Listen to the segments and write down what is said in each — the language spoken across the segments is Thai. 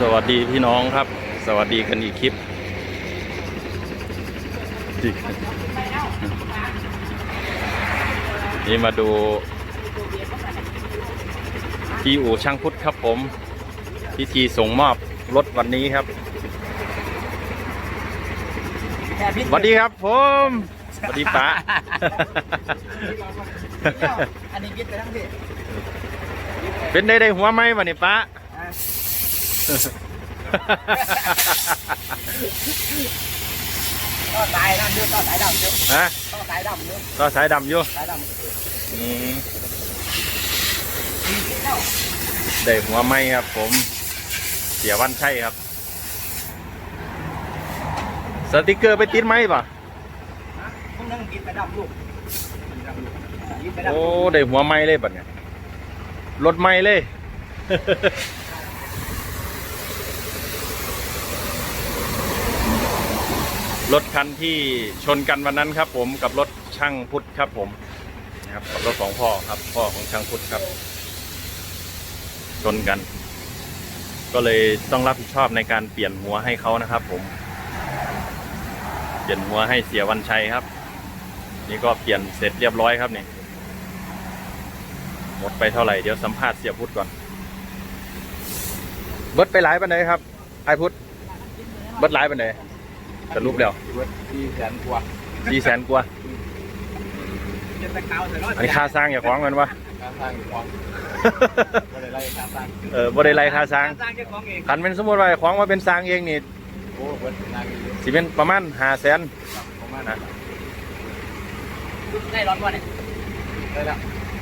สวัสดีพี่น้องครับ สวัสดีกันอีกคลิปนี่มาดูที่อู่ช่างพุทธครับผมพิธีส่งมอบรถวันนี้ครับสวัสดีครับผมสวัสดีป้าอันนี้ยึดไปทั้งที่เป็นได้ได้หัวไหมวันนี้ป้า ก็สายนั่นเยอะก็สายดำเยอะฮะก็สายดำเยอะก็สายดำอยู่สายดอืมำมีที่เข้าได้หัวไหมครับ ผม เสียวันใช่ครับ สติกเกอร์ไปติดไหมป่ะพวกนั้นยึดไปดำลูกยึดไปดำโอ้ ได้หัวไหมเลยบัดเนี่ยรถไหมเลย รถคันที่ชนกันวันนั้นครับ ผมกับรถช่างพุทธครับ ผมนะครับกับรถของพ่อครับ พ่อของช่างพุทธครับ ชนกัน ก็เลยต้องรับผิดชอบในการเปลี่ยนหัวให้เขานะครับ ผม เปลี่ยนหัวให้เสียวันชัยครับ นี่ก็เปลี่ยนเสร็จเรียบร้อยครับนี่หมดไปเท่าไหร่เดี๋ยวสัมภาษณ์เสียพุทธก่อนเบิดไปหลายปันไหนครับไอพุทธเบิดหลายปันไหน สรุปแล้วที่แสนกว่าสี่แสนกว่าจะตะเกาเสร็จแล้วอันนี้ค่าสร้างอย่าฟ้องกันวะการสร้างอยู่ของก็เลยไล่การสร้างเออบ่ได้ไรค่าสร้างสร้างแค่ของเองคันเป็นสมมติว่าของมาเป็นสร้างเองนี่โอ้เบิร์ดนางอยู่สิเป็นประมาณห้าแสนประมาณนั้นได้ร้อนกว่าเนี่ยได้แล้ว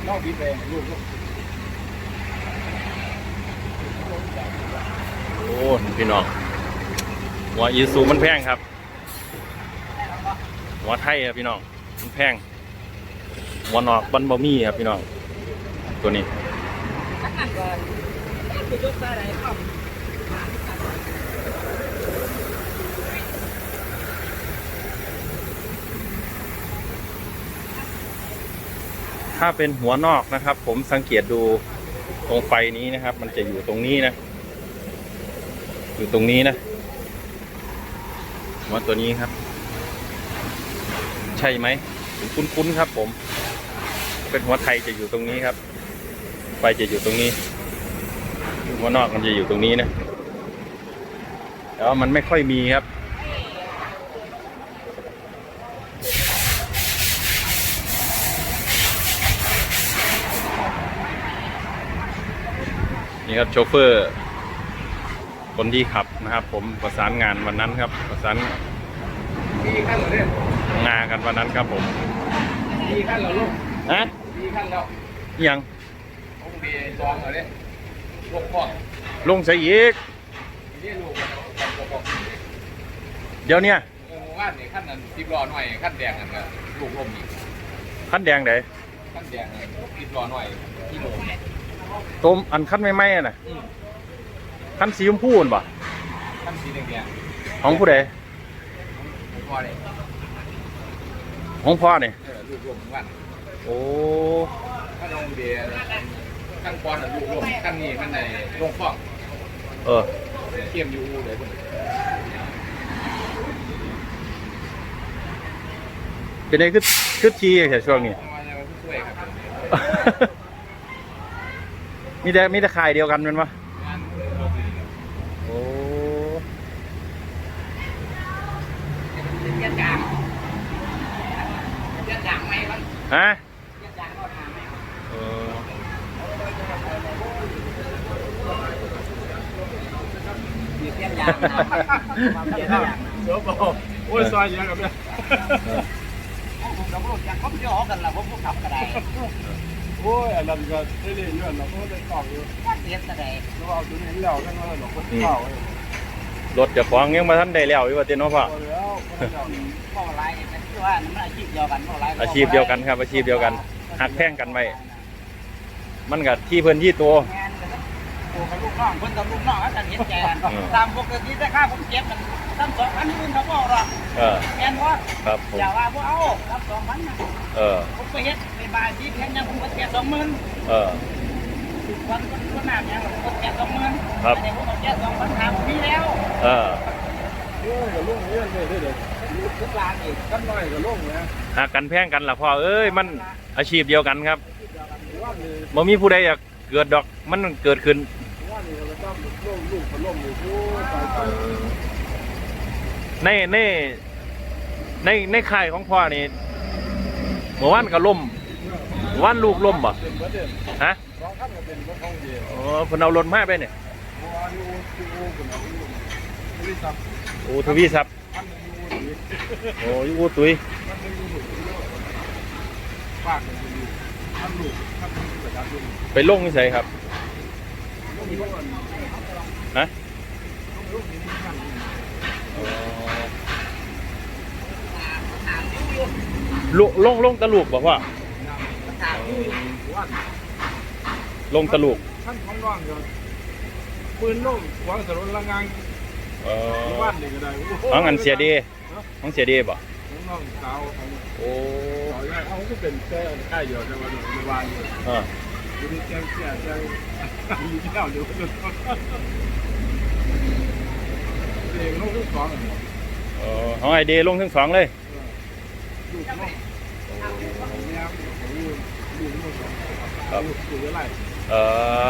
นอกบีบไปลูกลูกโอ้พี่น้องหัวอีซูมันแพงครับ หัวไทยครับพี่น้องมันแพงหัวนอกบันบะมี่ครับพี่น้อง ตัวนี้ถ้าเป็นหัวนอกนะครับ ผมสังเกตดูตรงไฟนี้นะครับ มันจะอยู่ตรงนี้นะ อยู่ตรงนี้นะหัวตัวนี้ครับ ใช่ไหมคุ้นๆครับ ผม เป็นหัวไทยจะอยู่ตรงนี้ครับ ไฟจะอยู่ตรงนี้ หัวนอกมันจะอยู่ตรงนี้นะแต่ว่ามันไม่ค่อยมีครับนี่ครับโชเฟอร์ คนที่ขับนะครับ ผมประสานงานวันนั้นครับ ประสานมีขั้ นเหรอเนี่ยงานกันวันนั้นครับผมมีขั้นเหรอลูกฮะมีขั้นแล้วอิหยังต้องมีจองเหรอเนี่ยลูกพ่อลงใส่อีกนี่ลูกกับกระบอกเดี๋ยวเนี้ยเออว่านนี่ขั้นนั้นสิบล้อหน่อยขั้นแดงนั่นก็ลูกลมอีกขั้นแดงไหนขั้นแดงสิบล้อหน่อยที่โลต้มอันขั้นไม่ไหม้ๆน่ะอืมขั้นสีชมพูนป่ะขั้นสีแดงแดงของผู้ใดผมพอเลย ของพ่อเนี่ยเออลูกลมว่านโอ้ถ้าลงเบียร์ขั้นปอนด์ลูกลมขั้นนี้ขั้นในลงฟองเออเทียมอยู่อูเลยคุณเป็นไงคือคือทีแค่ช่วงนี้ มาจะช่วยครับ มีแต่มีแต่ขายเดียวกันแมันปะ งาน โอ้ เย็นจางเย็นจางไหมครับ ฮะ เย็นจางก็ทำไหม เออ เย็นจางเย็นจางเดี๋ยวบอกโอ้ยซอยเยอะกับเนี่ยผมกับลูกยังเขาไม่ยอมกันละผมก็ขับกระไดโอ้ยอันนั้นก็ได้เรื่อยๆเราก็ได้ตอบอยู่เย็นกระไดแล้วเอาตัวนี้แล้วนั่นว่าเราคนเก่า รถจะฟ้าของยังมาท่านได้แล้วอยู่ว่าเต้นเนาะพ่อพอแล้วคนเก่าพ่ออะไรเป็นที่ว่าชีพเดียวกันออะอาชีพเดียวกันครับอาชีพเดียวกันหักแท่งกันไว้มันกับที่เพิ่นที่ตัวงานกับตัวกับลูกน้องคนกับลูกน้องแล้วกันเห็นใจกันตามปกติแต่ค่าผมเก็บมันตั้งสองพันนี่มันเขาบอกหรอกเออแอนว่าครับอย่าว่าพวกเอาตั้งสองพันนะผมไปเฮ็ดในบาร์ที่แพงยังผมก็เก็บสองหมื่น เออวันวันวันหน้าเนี่ยผมแจกสองหมื่นครับอันนี้ผมแจกสองพันสามปีแล้วเออโอ้ยกับลุงเนี่ยเลยเด้อทุกร้านอีกกันหน่อยกับลุงนะหากกันแพงกันล่ะพ่อเอ้ยมันอาชีพเดียวกันครับว่านี่บ่มีผู้ใดอยากเกิดดอกมันเกิดขึ้นว่านี่เราต้องลุงลุงพัดลมอยู่โอ้ยตายตายในในในในค่ายของพ่อนี่เมื่อวานก็ล่มเมื่อวานลูกล่มบ่เป็นประเด็นฮะส องขั้นก็เป็นรถห้องเดียวอ๋อเพนเอารถมาไปเนี่ยเมื่อวานนี้โอ้โหเป็นอะไรไม่ได้ซับโอ้ทวีทรัพย์ขั้นหนึ่งอยู่ดีโอ้ยอูตุยขั้นหนึ่งอยู่ดีปากมันอยู่ขั้นลูกขั้นหนึ่งประชาชนไปลงนี่ใส่ครับลูกมีลูกอันฮะลูกมีขั้นอ๋อลุลงลงตะลูกบอกว่าถามอยู่วัน ลงตะลูกขั้นของน้องก็ปืนลูกวางสรุนละงางเออบ้านนี่ก็ได้ของอันเสียดีของเสียดีบ่ของน้องสาวของโอ้สาวใหญ่เขาก็เป็นแค่ใกล้เดียวแต่ว่าอยู่ในวานอยู่เอออยู่ที่แจ้งแจ้งแจ้งอยู่ที่เจ้าเดียวกันเองลูกทั้งสองอันนี้เออของไอเดลงทั้งสองเลยลูกน้องของแม่ของลูกลูกทั้งสองครับลูกอยู่อะไร เออ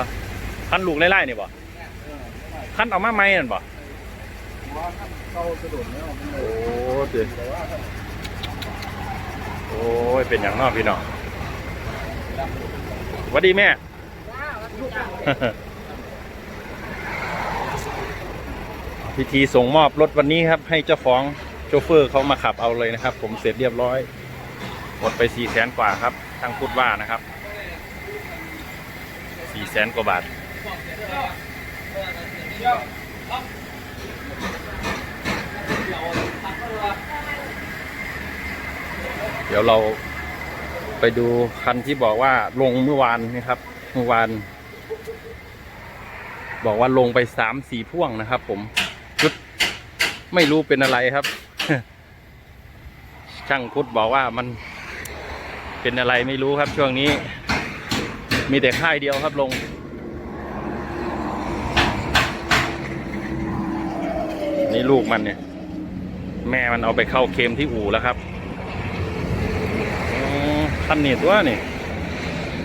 ขั้นลูกไล่ๆนี่บ่เออไม่ได้ขั้นเอามาไหมนั่นบ่ว่าท่านเข้ากระโดดแล้วมันเลโอ้ยติแต่ว่าโอ้ยเป็นอย่างนอกพี่น้องหวัสดีแม่พิธีส่งมอบรถวันนี้ครับ ให้เจ้าของโชเฟอร์เขามาขับเอาเลยนะครับ ผมเสร็จเรียบร้อยหมดไปสี่แสนกว่าครับทางพูดว่านะครับ สี่แสนกว่าบาท เดี๋ยวเราไปดูคันที่บอกว่าลงเมื่อวานนะครับ เมื่อวาน บอกว่าลงไปสามสี่พ่วงนะครับ ผมชุดไม่รู้เป็นอะไรครับ ช่างพุทธบอกว่ามันเป็นอะไรไม่รู้ครับช่วงนี้ มีแต่ค่ายเดียวครับลง นี่ลูกมันเนี่ย แม่มันเอาไปเข้าเค็มที่อู่แล้วครับอ๋อขั้นนี่ตัวนี่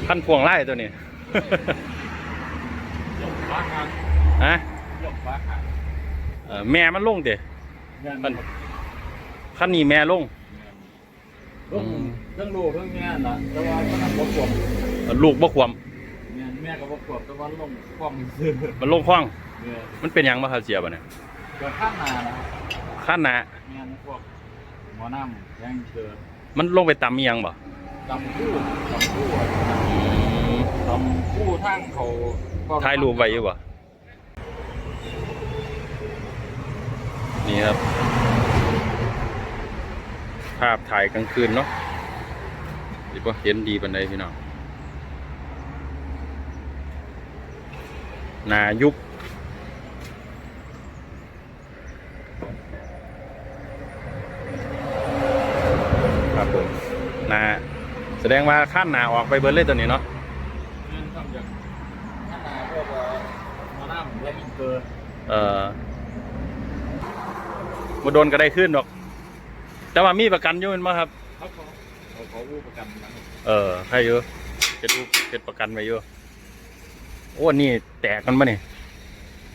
ขั้นพวงไล่ตัวนี้ยกฟ้าหางฮะยกฟ้าหางเอ่อแม่มันลงเด้เงินขั้นขั้นนี้แม่ลง ลูกทั้งลูกทั้งแม่น่ะแต่ว่ามันบกวบเอ่อลูกบ่ควมแม่แม่ก็บกวบแต่ว่าลงความซื่อมันลงคว้างเนี่ยมันเป็นหยังบ่ครับเสียบ่เนี่ยเกิดข้ามนานะขั้นหนาแม่พวกหมอน้ำแย่งเกิดมันลงไปตำอีหยังบ่ตำคู่ตำคู่ตำคู่ทั้งเขาก็ถ่ายรูปไว้อยู่บ่นี่ครับ ภาพถ่ายกลางคืนเนาะดีบ่เห็นดีปานใดพี่น้องหนายุบครับผมนาแสดงว่าขั้นหนาออกไปเบิร์เลยตัวนี้เนาะแม่ทำจากข้ามนาพวกหมอน้ำแย่งเกิดเอ่อมาโดนก็ได้ขึ้นหรอก แต่ว่ามีประกันอยู่แมันบ่ครับ เขาเขาเขาเขาอู้ประกันนะครับเออให้อยู่เก็ดรูปเก็ดประกันไว้อยู่โอ้นี่แตกกันปะเนี่ย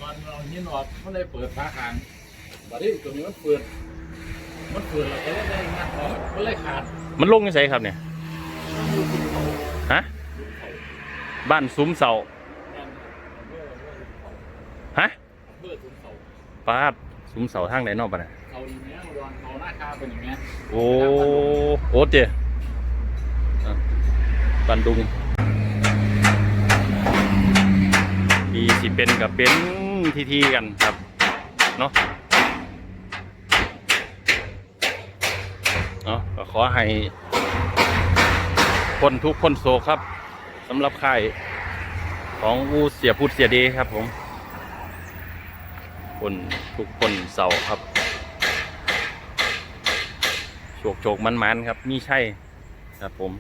ตอนเราเห็นออกมันเลยเปิดฟ้าคางบัดนี้ตัวนี้มันเปิด มันเปิดแล้วก็ได้งัดออกมันเลยขาดมันลงยังไงครับเนี่ยฮะบ้านซุ้มเสาฮะเพื่อทุนเขาป้าดซุ้มเสาทางไหนนอกปะเนี่ย เขาอย่างเงี้ยอุดรเขาหน้าคาเป็นอย่างเงี้ยโอ้โอ้เจอะบันดุงทีสิเป็นกับเป็นทีทีๆกันครับเนาะเนาะก็ขอให้คนทุกข์คนโศกครับสำหรับค่ายของอูเสียพูดเสียเดครับผม คนทุกคนเศร้าครับโฉ กโฉกมันมันๆครับ มีใช่ครับผม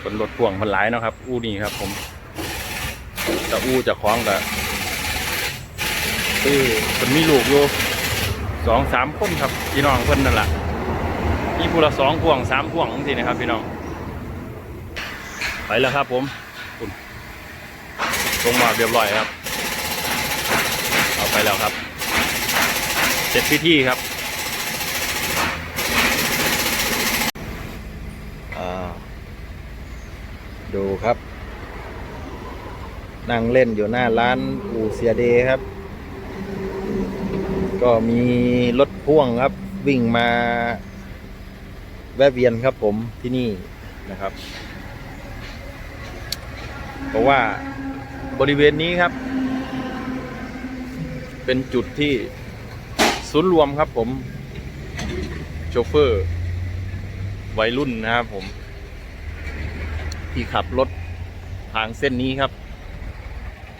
เป็นรถพ่วงมันหลายเนาะครับ อู้นี่ครับผมแต่อู้จะคล้องกับคือเป็นมีลูกอยู่สองสามคนครับพี่น้องเพิ่นนั่นแหละมีผู้ละสองพ่วงสามพ่วงทีนะครับ พี่น้องไปแล้วครับ ผมคุณลงมาเรียบร้อยครับ เอาไปแล้วครับ เสร็จพิธีครับอ่าดูครับ นั่งเล่นอยู่หน้าร้านอูเสียเดครับ ก็มีรถพ่วงครับ วิ่งมาแวะเวียนครับผมที่นี่นะครับ เพราะว่าบริเวณนี้ครับ เป็นจุดที่ ศูนย์รวมครับผมโชเฟอร์วัยรุ่นนะครับผม ที่ขับรถทางเส้นนี้ครับ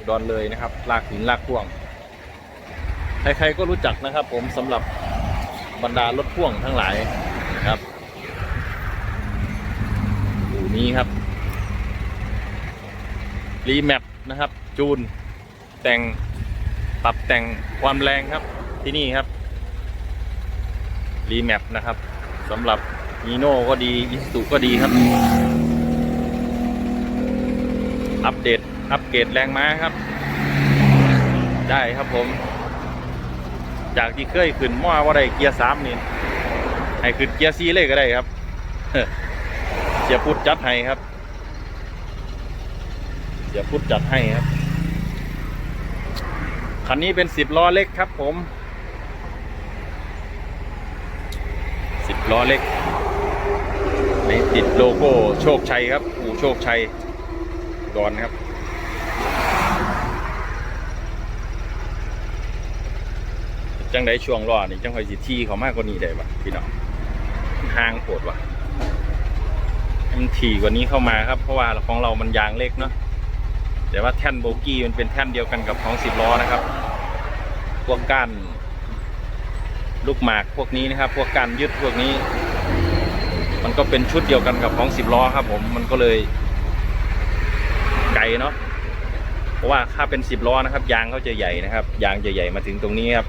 ดอนเลยนะครับ ลากหินลากพ่วง ใครๆก็รู้จักนะครับ ผมสำหรับบรรดารถพ่วงทั้งหลายนะครับอู่นี้ครับ รีแมปนะครับ จูน แต่งปรับแต่งความแรงครับที่นี่ครับ รีแมปนะครับสำหรับนีโน่ก็ดีอิสุก็ดีครับ อัปเดต อัปเกรดแรงม้าครับ ได้ครับผม จากที่เคยขึ้นม้อว่าได้เกียร์สามนี่ให้ขึ้นเกียร์ซีเลยก็ได้ครับเสียพุทธจัดให้ครับเสียพุทธจัดให้ครับคันนี้เป็นสิบล้อเล็กครับผม สิบล้อเล็กในติดโลโก้โชคชัยครับอู่โชคชัยดอนครับ จังได้ช่วงรอนี่จังคอยสิที่เขามากกว่านี้ได้ปะพี่น้องห่างโผดวะมันถี่กว่านี้เข้ามาครับ เพราะว่าของเรามันยางเล็กเนาะแต่ว่าแท่นโบกี้มันเป็นแท่นเดียวกันกับของสิบล้อนะครับพวกก้าน ลูกหมากพวกนี้นะครับ พวกการยึดพวกนี้ มันก็เป็นชุดเดียวกันกับของสิบล้อครับ ผมมันก็เลยไกลเนาะเพราะว่าถ้าเป็นสิบล้อนะครับ ยางเขาจะใหญ่นะครับ ยางจะใหญ่มาถึงตรงนี้ครับ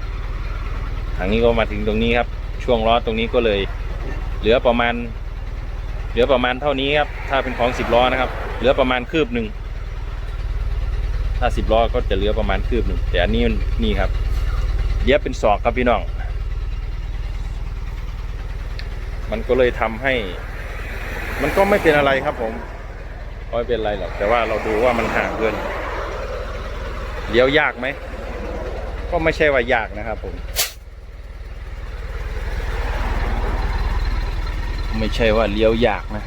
ทางนี้ก็มาถึงตรงนี้ครับ ช่วงล้อตรงนี้ก็เลย เหลือประมาณ เหลือประมาณเท่านี้ครับ ถ้าเป็นของสิบล้อนะครับ เหลือประมาณคืบหนึ่งถ้าสิบล้อก็จะเหลือประมาณคืบหนึ่งแต่อันนี้นนี่ครับเย็บเป็นศอกครับพี่น้อง มันก็เลยทำให้ มันก็ไม่เป็นอะไรครับผมไม่เป็นไรหรอกแต่ว่าเราดูว่ามันห่างเกินเลี้ยวยากไหมก็ไม่ใช่ว่ายากนะครับผม ไม่ใช่ว่าเลี้ยวยากนะ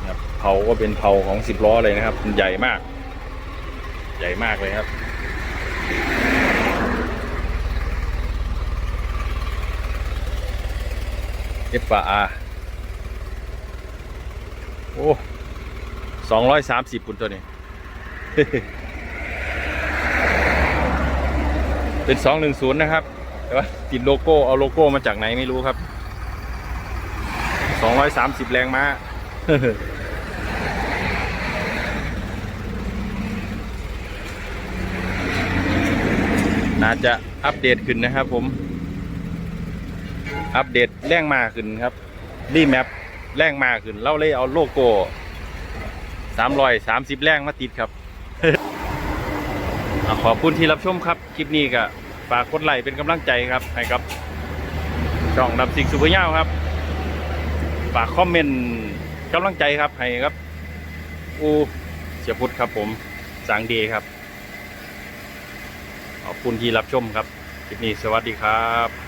นะครับเผาก็เป็นเผาของสิบล้อเลยนะครับ ใหญ่มาก ใหญ่มากเลยครับ เอฟาโอ้สองร้อยสามสิบคุณตัวนี้ เป็นสองหนึ่งศูนย์นะครับ แต่ว่าติดโลโก้ เอาโลโก้มาจากไหนไม่รู้ครับสองร้อยสามสิบแรงม้าน่าจะอัปเดตขึ้นนะครับผม อัปเดตแรงมาขึ้นครับรีแมปแรงมาขึ้นเราเลยเอาโลโก้สามรอยสามสิบแรงมาติดครับอขอบคุณที่รับชมครับ คลิปนี้ก็ฝากกดไลค์เป็นกำลังใจครับให้กับช่องดับสิงสุภาพยาวครับ ฝากคอมเมนต์กำลังใจครับให้ครับอูเสียพุทธครับผมสางเดครับ ขอบคุณที่รับชมครับ คลิปนี้สวัสดีครับ